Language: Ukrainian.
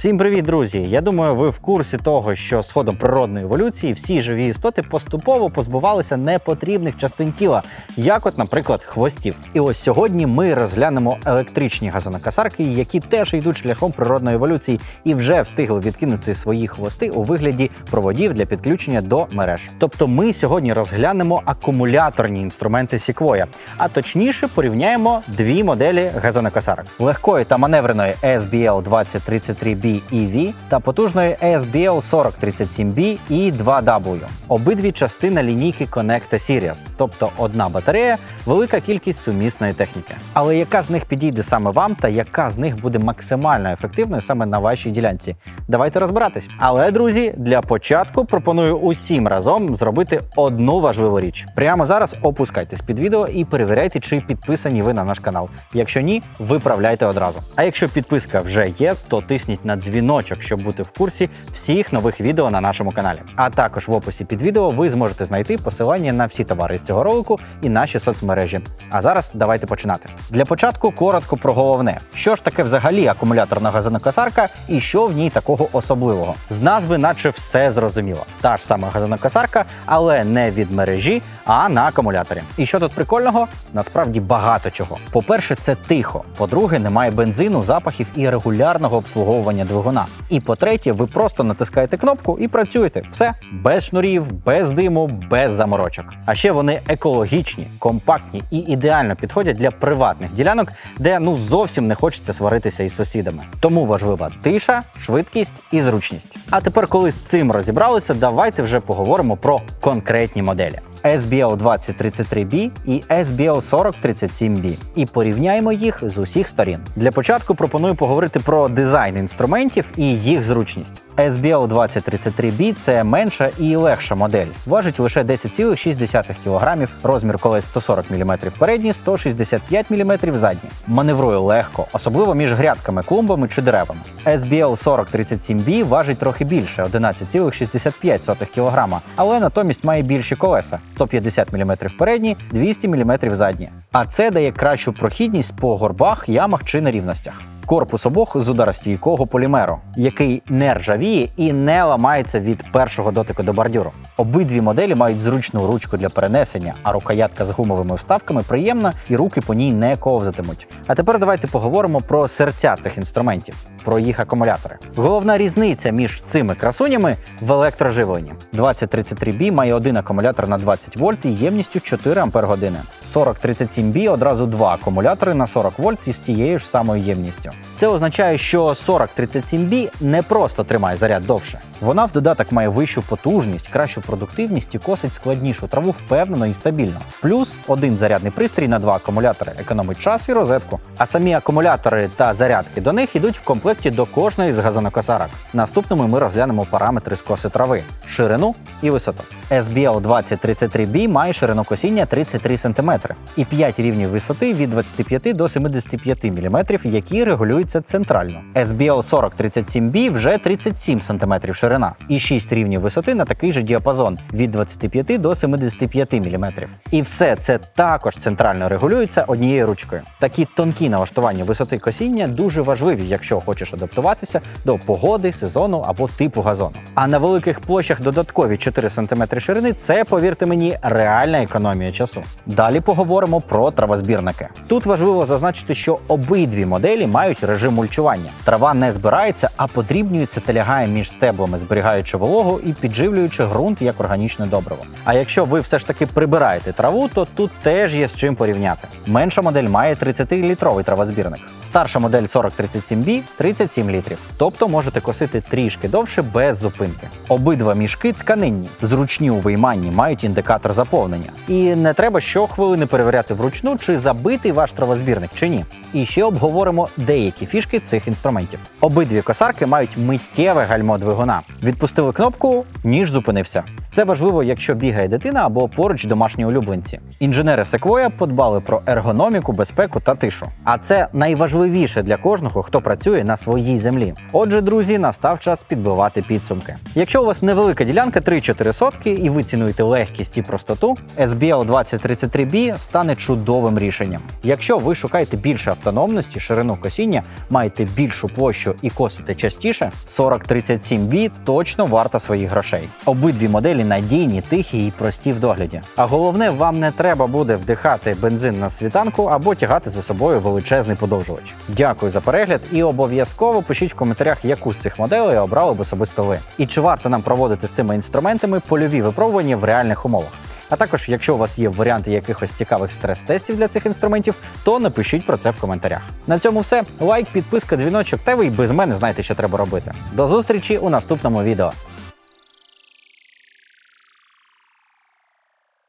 Всім привіт, друзі! Я думаю, ви в курсі того, що з ходом природної еволюції всі живі істоти поступово позбувалися непотрібних частин тіла, як, от, наприклад, хвостів. І ось сьогодні ми розглянемо електричні газонокосарки, які теж йдуть шляхом природної еволюції і вже встигли відкинути свої хвости у вигляді проводів для підключення до мереж. Тобто, ми сьогодні розглянемо акумуляторні інструменти Sequoia, а точніше порівняємо дві моделі газонокосарок: легкої та маневреної SBL 2033B EV та потужної SBL 4037B і 2W. Обидві частини лінійки Connecta Series, тобто одна батарея, велика кількість сумісної техніки. Але яка з них підійде саме вам, та яка з них буде максимально ефективною саме на вашій ділянці? Давайте розбиратись. Але, друзі, для початку пропоную усім разом зробити одну важливу річ. Прямо зараз опускайтесь під відео і перевіряйте, чи підписані ви на наш канал. Якщо ні, виправляйте одразу. А якщо підписка вже є, то тисніть на дзвіночок, щоб бути в курсі всіх нових відео на нашому каналі. А також в описі під відео ви зможете знайти посилання на всі товари з цього ролику і наші соцмережі. А зараз давайте починати. Для початку коротко про головне, що ж таке взагалі акумуляторна газонокосарка і що в ній такого особливого. З назви, наче все зрозуміло. Та ж сама газонокосарка, але не від мережі, а на акумуляторі. І що тут прикольного? Насправді багато чого. По-перше, це тихо. По-друге, немає бензину, запахів і регулярного обслуговування двигуна. І по-третє, ви просто натискаєте кнопку і працюєте. Все без шнурів, без диму, без заморочок. А ще вони екологічні, компактні і ідеально підходять для приватних ділянок, де ну зовсім не хочеться сваритися із сусідами. Тому важлива тиша, швидкість і зручність. А тепер, коли з цим розібралися, давайте вже поговоримо про конкретні моделі. SBL 2033B і SBL 4037B і порівняємо їх з усіх сторін. Для початку пропоную поговорити про дизайн інструментів і їх зручність. SBL 2033B – це менша і легша модель. Важить лише 10,6 кг, розмір колес 140 мм передні, 165 мм задні. Маневрує легко, особливо між грядками, клумбами чи деревами. SBL 4037B важить трохи більше 11,65 кг, але натомість має більші колеса 150 мм передні, 200 мм задні. А це дає кращу прохідність по горбах, ямах чи нерівностях. Корпус обох з ударостійкого полімеру, який не ржавіє і не ламається від першого дотику до бордюру. Обидві моделі мають зручну ручку для перенесення, а рукоятка з гумовими вставками приємна і руки по ній не ковзатимуть. А тепер давайте поговоримо про серця цих інструментів, про їх акумулятори. Головна різниця між цими красунями в електроживленні. 2033B має один акумулятор на 20 вольт і ємністю 4 Ампер години. 4037B одразу два акумулятори на 40 вольт із тією ж самою ємністю. Це означає, що 4037B не просто тримає заряд довше. Вона в додаток має вищу потужність, кращу продуктивність і косить складнішу траву впевнено і стабільно. Плюс один зарядний пристрій на два акумулятори економить час і розетку. А самі акумулятори та зарядки до них йдуть в комплекті до кожної з газонокосарок. Наступними ми розглянемо параметри скоси трави, ширину і висоту. SBL 2033B має ширину косіння 33 см і 5 рівнів висоти від 25 до 75 мм, які регулюються центрально. SBL 4037B вже 37 см ширина і 6 рівнів висоти на такий же діапазон від 25 до 75 мм. І все це також центрально регулюється однією ручкою. Такі тонкі налаштування висоти косіння дуже важливі, якщо хочеш адаптуватися до погоди, сезону або типу газону. А на великих площах додаткові 4 см ширини це, повірте мені, реальна економія часу. Далі поговоримо про травозбірники. Тут важливо зазначити, що обидві моделі мають режим мульчування. Трава не збирається, а подрібнюється та лягає між стеблами, зберігаючи вологу і підживлюючи ґрунт як органічне добриво. А якщо ви все ж таки прибираєте траву, то тут теж є з чим порівняти. Менша модель має 30-літровий травозбірник. Старша модель 4037B 37 літрів. Тобто можете косити трішки довше без зупинки. Обидва мішки тканинні, зручні у вийманні, мають індикатор заповнення. І не треба щохвилини перевіряти вручну, чи забитий ваш травозбірник чи ні. І ще обговоримо деякі фішки цих інструментів. Обидві косарки мають миттєве гальмо двигуна. Відпустили кнопку, ніж зупинився. Це важливо, якщо бігає дитина або поруч домашні улюбленці. Інженери Sequoia подбали про ергономіку, безпеку та тишу. А це найважливіше для кожного, хто працює на своїй землі. Отже, друзі, настав час підбивати підсумки. Якщо у вас невелика ділянка 3-4 сотки і ви цінуєте легкість і простоту, SBL 2033B стане чудовим рішенням. Якщо ви шукаєте більше автономності, ширину косіння, маєте більшу площу і косите частіше, 4037B точно варта своїх грошей. Обидві моделі надійні, тихі і прості в догляді. А головне, вам не треба буде вдихати бензин на світанку або тягати за собою величезний подовжувач. Дякую за перегляд і обов'язково пишіть в коментарях, яку з цих моделей обрали б особисто ви. І чи варто нам проводити з цими інструментами польові випробування в реальних умовах. А також, якщо у вас є варіанти якихось цікавих стрес-тестів для цих інструментів, то напишіть про це в коментарях. На цьому все. Лайк, підписка, дзвіночок, та ви й без мене знаєте, що треба робити. До зустрічі у наступному відео.